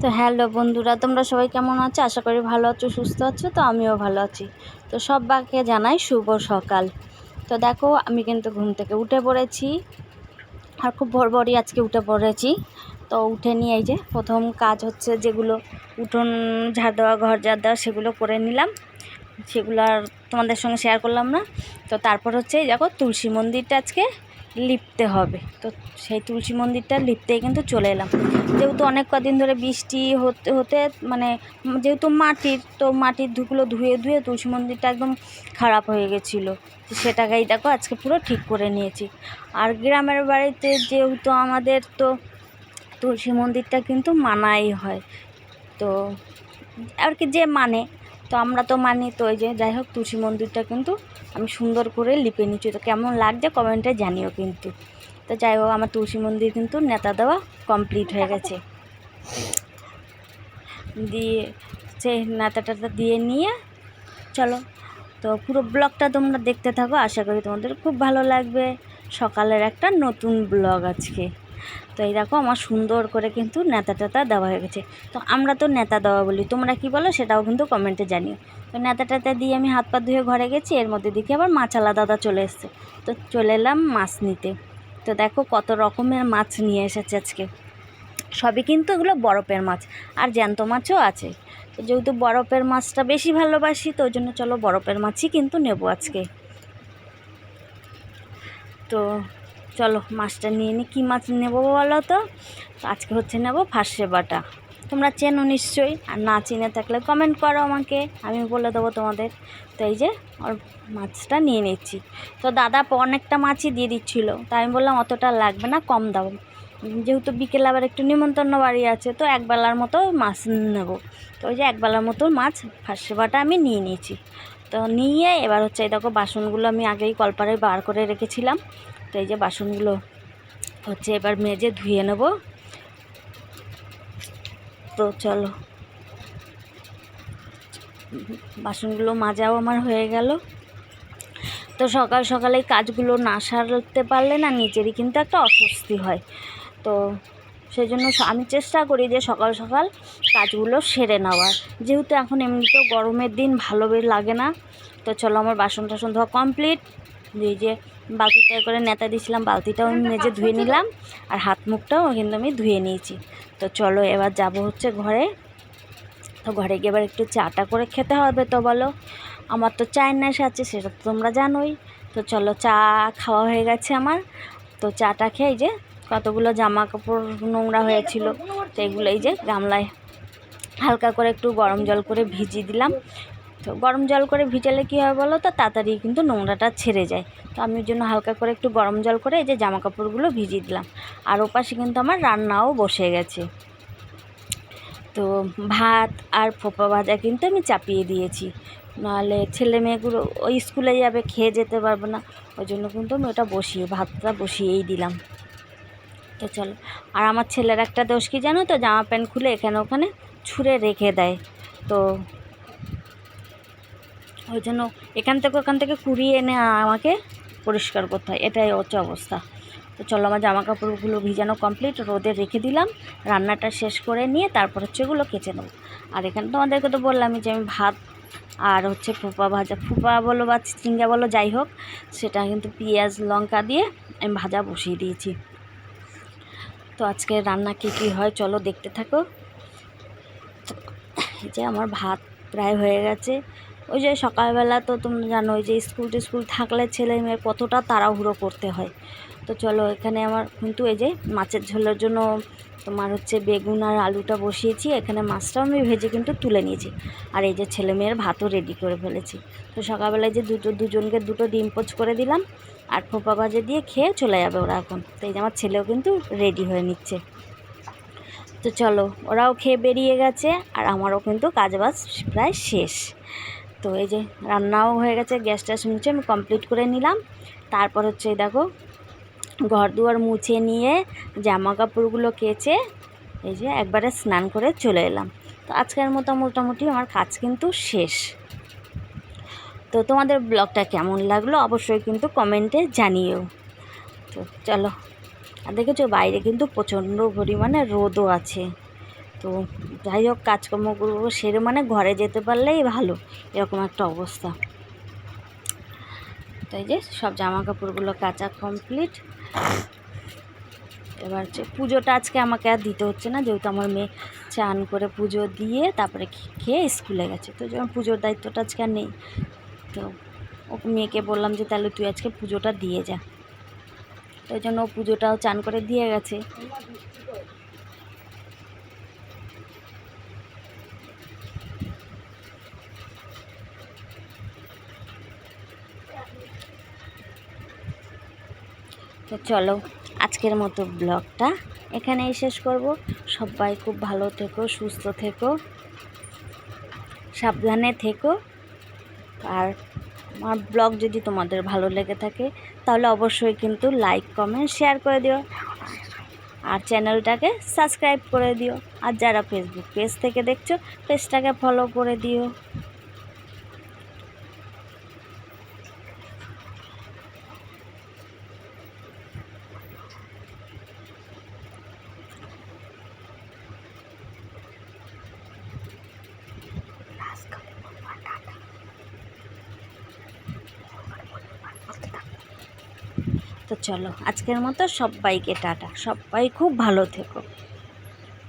তো হ্যালো বন্ধুরা, তোমরা সবাই কেমন আছো? আশা করি ভালো আছো, সুস্থ আছো, তো আমিও ভালো আছি। তো সবাইকে জানাই শুভ সকাল। তো দেখো, আমি কিন্তু ঘুম থেকে উঠে পড়েছি। আর খুব ভোর ভোরই আজকে উঠে পড়েছি। তো উঠে নিয়ে এই যে প্রথম কাজ হচ্ছে যেগুলো উঠোন, ঝাড় দেওয়া, ঘর ঝাড় দেওয়া, সেগুলো করে নিলাম। সেগুলো আর তোমাদের সঙ্গে শেয়ার করলাম না। তো তারপর হচ্ছে এই দেখো তুলসী মন্দিরটা আজকে লিপতে হবে। তো সেই তুলসী মন্দিরটা লিপতেই কিন্তু চলে এলাম। যেহেতু অনেক কদিন ধরে বৃষ্টি হতে হতে মানে যেহেতু মাটির, তো মাটির ধুগুলো ধুয়ে ধুয়ে তুলসী মন্দিরটা একদম খারাপ হয়ে গেছিল। সেটাকেই দেখো আজকে পুরো ঠিক করে নিয়েছি। আর গ্রামের বাড়িতে যেহেতু আমাদের তো তুলসী মন্দিরটা কিন্তু মানাই হয়। তো আর কি যে মানে তো আমরা তো মানি। তো ওই যে যাই হোক, তুলসী মন্দিরটা কিন্তু আমি সুন্দর করে লিপে নিচ্ছি। তো কেমন লাগছে কমেন্টে জানিও কিন্তু। তো যাই হোক, আমার তুলসী মন্দির কিন্তু নেতা দেওয়া কমপ্লিট হয়ে গেছে। দিয়ে সেই নেতা টেতা দিয়ে নিয়ে চলো। তো পুরো ব্লগটা তোমরা দেখতে থাকো। আশা করি তোমাদের খুব ভালো লাগবে। সকালের একটা নতুন ব্লগ আজকে। তো এই দেখো আমার সুন্দর করে কিন্তু নেতা টেতা দেওয়া হয়ে গেছে। তো আমরা তো নেতা দেওয়া বলি, তোমরা কি বলো সেটাও কিন্তু কমেন্টে জানিও। তো নেতা টেতা দিয়ে আমি হাত পা ধুয়ে ঘরে গেছি, এর মধ্যে দেখি আবার মাছ আলা দাদা চলে এসছে। তো চলে এলাম মাছ নিতে। তো দেখো কত রকমের মাছ নিয়ে এসেছে আজকে। সবই কিন্তু এগুলো বরফের মাছ, আর জ্যান্ত মাছও আছে। তো যেহেতু বরফের মাছটা বেশি ভালোবাসি, তো ওই জন্য চলো বরফের মাছই কিন্তু নেব আজকে। তো চলো মাছটা নিয়ে নিই কী মাছ নেব বলো তো? আজকে হচ্ছে নেব ফার্সে বাটা। তোমরা চেনো নিশ্চয়ই, আর না চিনে থাকলে কমেন্ট করো আমাকে আমি বলে দেবো তোমাদের। তো এই যে, ওর মাছটা নিয়ে নিচ্ছি। তো দাদা অনেকটা মাছই দিয়ে দিচ্ছিল তো আমি বললাম অতটা লাগবে না, কম দাও। যেহেতু বিকেলে আবার একটু নিমন্ত্রণ বাড়ি আছে, তো একবেলার মতো মাছ নেব। তো ওই যে একবেলার মতো মাছ, ফার্সে বাটা আমি নিয়ে নিয়েছি। তো নিয়ে এবার হচ্ছে এই দেখো বাসনগুলো আমি আগেই কলপারে বার করে রেখেছিলাম। তো এই যে বাসনগুলো হচ্ছে, এবার মেজে ধুয়ে নেব। তো চলো। বাসনগুলো মাজাও আমার হয়ে গেল। তো সকাল সকালে কাজগুলো না সারতে পারলে না নিজেরই কিন্তু একটা অস্বস্তি হয়। তো সেই জন্য আমি চেষ্টা করি যে সকাল সকাল কাজগুলো সেরে নেওয়ার। যেহেতু এখন এমনিতেও গরমের দিন ভালো লাগে না। তো চলো আমার বাসন টাসন ধোয়া কমপ্লিট। এই যে বালতিটা করে নেতা দিয়েছিলাম, বালতিটাও আমি মেজে ধুয়ে নিলাম আর হাত মুখটাও কিন্তু আমি ধুয়ে নিয়েছি। তো চলো এবার যাব হচ্ছে ঘরে। তো ঘরে গিয়ে এবার একটু চাটা করে খেতে হবে তো বলো। আমার তো চায়ের নেশা আছে, সেটা তো তোমরা জানোই। তো চলো চা খাওয়া হয়ে গেছে আমার। তো চাটা খেয়ে যে কতগুলো জামা কাপড় নোংরা হয়েছিল, তো এগুলো এই যে গামলায় হালকা করে একটু গরম জল করে ভিজিয়ে দিলাম। তো গরম জল করে ভিজালে কী হয় বলো তো? তাড়াতাড়ি কিন্তু নোংরাটা ছেড়ে যায়। তো আমি ওই জন্য হালকা করে একটু গরম জল করে এই যে জামা কাপড়গুলো ভিজিয়ে দিলাম। আর ওপাশে কিন্তু আমার রান্নাও বসে গেছে। তো ভাত আর ফোপা ভাজা কিন্তু আমি চাপিয়ে দিয়েছি। নাহলে ছেলে মেয়েগুলো ওই স্কুলে যাবে, খেয়ে যেতে পারবে না। ওই জন্য কিন্তু আমি ওটা বসিয়ে, ভাতটা বসিয়েই দিলাম। তো চলো। আর আমার ছেলের একটা দোষ কি জানো তো? জামা প্যান্ট খুলে এখানে ওখানে ছুঁড়ে রেখে দেয়। তো ওই জন্য এখান থেকে ওখান থেকে কুড়িয়ে এনে আমাকে পরিষ্কার করতে হয়। এটাই হচ্ছে অবস্থা। তো চলো আমার জামা কাপড়গুলো ভিজানো কমপ্লিট রোদে রেখে দিলাম, রান্নাটা শেষ করে নিয়ে তারপর হচ্ছে ওগুলো কেচে নেব। আর এখানে তোমাদেরকে তো বললামই যে আমি ভাত আর হচ্ছে ফুপা ভাজা। ফুপা বলো বা চিংড়া বলো, যাই হোক, সেটা কিন্তু পেঁয়াজ, লঙ্কা দিয়ে আমি ভাজা বসিয়ে দিয়েছি। তো আজকে রান্না কী কী হয় চলো দেখতে থাকো। যে আমার ভাত প্রায় হয়ে গেছে। ওই যে সকালবেলা তো তোমরা জানো, ওই যে স্কুল টিস্কুল থাকলে ছেলে মেয়ে কতটা তাড়াহুড়ো করতে হয়। তো চলো এখানে আমার কিন্তু এই যে মাছের ঝোলের জন্য তোমার হচ্ছে বেগুন আর আলুটা বসিয়েছি, এখানে মাছটাও আমি ভেজে কিন্তু তুলে নিয়েছি। আর এই যে ছেলে মেয়ের ভাতও রেডি করে ফেলেছি। তো সকালবেলায় যে দুটো দুজনকে দুটো ডিম পোচ করে দিলাম, আর ফোপা ভাজে দিয়ে খেয়ে চলে যাবে ওরা এখন। তো এই যে আমার ছেলেও কিন্তু রেডি হয়ে নিচ্ছে। তো চলো, ওরাও খেয়ে বেরিয়ে গেছে, আর আমারও কিন্তু কাজবাজ প্রায় শেষ। তো এই যে রান্নাও হয়ে গেছে, গ্যাস ট্যাস মুছে আমি কমপ্লিট করে নিলাম। তারপর হচ্ছে দেখো, ঘর দুয়ার মুছে নিয়ে জামা কাপড়গুলো কেচে এই যে একবারে স্নান করে চলে এলাম। তো আজকের মতো মোটামুটি আমার কাজ কিন্তু শেষ। তো তোমাদের ব্লগটা কেমন লাগল অবশ্যই কিন্তু কমেন্টে জানিও। তো চলো, আর দেখেছ বাইরে কিন্তু প্রচণ্ড পরিমাণে রোদও আছে। তো যাই হোক কাজকর্ম কাজকর্মগুলো সেরে মানে ঘরে যেতে পারলেই ভালো, এরকম একটা অবস্থা। তাই যে সব জামা কাপড়গুলো কাচা কমপ্লিট এবার হচ্ছে পুজোটা আজকে আমাকে আর দিতে হচ্ছে না, যেহেতু আমার মেয়ে চান করে পুজো দিয়ে তারপরে খেয়ে স্কুলে গেছে, তো যখন পুজোর দায়িত্বটা আজকে আর নেই। তো ওকে মেয়েকে বললাম যে, তাহলে তুই আজকে পুজোটা দিয়ে যা। তো ওই জন্য ও পুজোটাও চান করে দিয়ে গেছে। তো চলো আজকের মতো ব্লগটা এখানেই শেষ করব। সবাই খুব ভালো থেকো, সুস্থ থেকো, সাবধানে থেকো। আর আমার ব্লগ যদি তোমাদের ভালো লেগে থাকে, তাহলে অবশ্যই কিন্তু লাইক, কমেন্ট, শেয়ার করে দিও। আর চ্যানেলটাকে সাবস্ক্রাইব করে দিও। আর যারা ফেসবুক পেজ থেকে দেখছ পেজটাকে ফলো করে দিও। তো চলো আজকের মতো সবাইকে টাটা সবাই খুব ভালো থেকো।